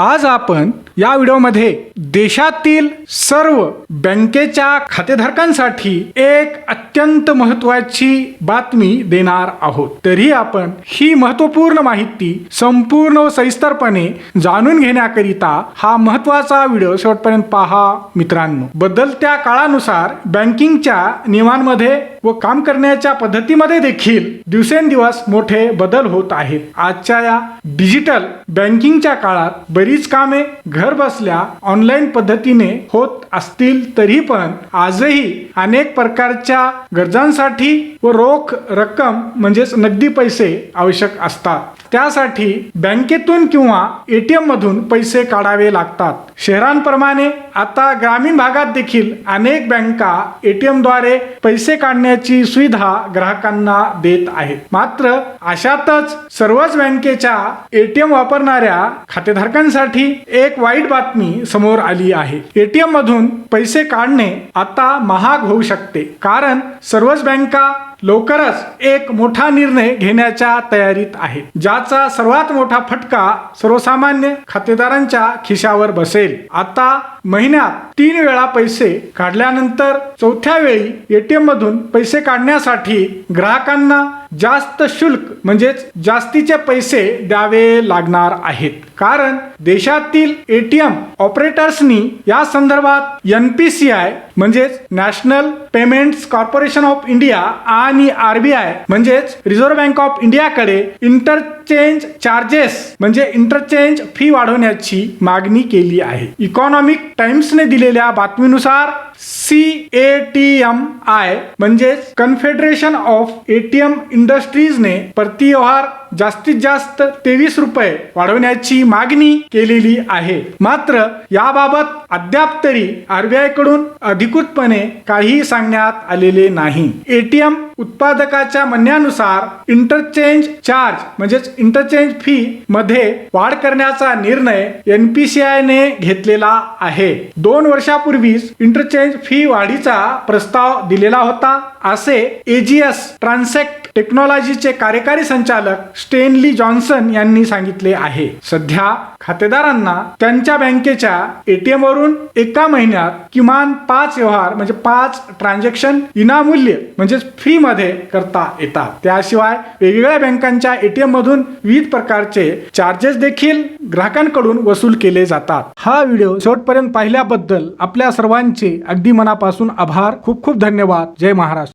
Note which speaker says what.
Speaker 1: आज आपण या व्हिडिओमध्ये देशातील सर्व बँकेच्या खातेधारकांसाठी एक अत्यंत महत्वाची बातमी देणार आहोत. तरी आपण ही महत्त्वपूर्ण माहिती संपूर्ण व सविस्तरपणे जाणून घेण्याकरिता हा महत्त्वाचा व्हिडिओ शेवटपर्यंत पहा मित्रांनो. बदलत्या काळानुसार बँकिंगच्या नियमांमध्ये व काम करण्याच्या पद्धतीमध्ये देखील दिवसेंदिवस मोठे बदल होत आहेत. आजच्या या डिजिटल बँकिंगच्या काळात बरीच कामे घर बसल्या ऑनलाईन पद्धतीने होत असतील तरी पण आजही अनेक प्रकारच्या गरजांसाठी व रोख रक्कम म्हणजेच नगदी पैसे आवश्यक असतात. त्यासाठी बँकेतून किंवा एटीएम मधून पैसे काढावे लागतात. शहरांप्रमाणे आता ग्रामीण भागात देखील अनेक बँका एटीएमद्वारे पैसे काढण्याची सुविधा ग्राहकांना देत आहेत. मात्र अशातच सर्वच बँकेच्या एटीएम वापरणाऱ्या खातेधारकांसाठी एक वाईट बातमी समोर आली आहे. एटीएम मधून पैसे काढणे आता महाग होऊ शकते. कारण सर्वच बँका लवकरच एक मोठा निर्णय घेण्याच्या तयारीत आहे ज्याचा सर्वात मोठा फटका सर्वसामान्य खातेदारांच्या खिशावर बसेल. आता महिन्यात तीन वेळा पैसे काढल्यानंतर चौथ्या वेळी एटीएम मधून पैसे काढण्यासाठी ग्राहकांना जास्त शुल्क म्हणजेच जास्तीचे पैसे द्यावे लागणार आहेत. कारण देशातील एटीएम ऑपरेटर्सनी या संदर्भात एन पी सी आय म्हणजेच national payments corporation of India आणि आरबीआय म्हणजेच रिझर्व्ह बँक ऑफ इंडियाकडे इंटर इंटरचेंज चार्जेस म्हणजे इंटरचेंज फी वाढवण्याची मागणी केली आहे. इकॉनॉमिक टाइम्सने दिलेल्या बातमीनुसार C A T M I म्हणजेच कन्फेडरेशन ऑफ एटीएम इंडस्ट्रीजने प्रति व्यवहार जास्तीत जास्त तेवीस रुपये वाढवण्याची मागणी केलेली आहे. मात्र याबाबत अद्याप तरी आरबीआयकडून अधिकृतपणे काही सांगण्यात आलेले नाही. एटीएम उत्पादकाच्या म्हणण्यानुसार इंटरचेंज चार्ज म्हणजेच इंटरचेंज फी मध्ये वाढ करण्याचा निर्णय एनपीसीआय ने घेतलेला आहे. दोन वर्षापूर्वीच इंटरचेंज फी वाढीचा प्रस्ताव दिलेला होता असे एजीएस ट्रान्सेक्ट टेक्नॉलॉजीचे कार्यकारी संचालक स्टेनली जॉन्सन यांनी सांगितले आहे. सध्या खातेदारांना त्यांच्या बँकेच्या एटीएम वरून एका महिन्यात किमान पाच व्यवहार म्हणजे पाच ट्रान्झॅक्शन विनामूल्य म्हणजेच फ्री मध्ये करता येतात. त्याशिवाय वेगवेगळ्या बँकांच्या एटीएम मधून विविध प्रकारचे चार्जेस देखील ग्राहकांकडून वसूल केले जातात. हा व्हिडिओ शेवटपर्यंत पाहिल्याबद्दल आपल्या सर्वांचे अगदी मनापासून आभार. खूप खूप धन्यवाद. जय महाराष्ट्र.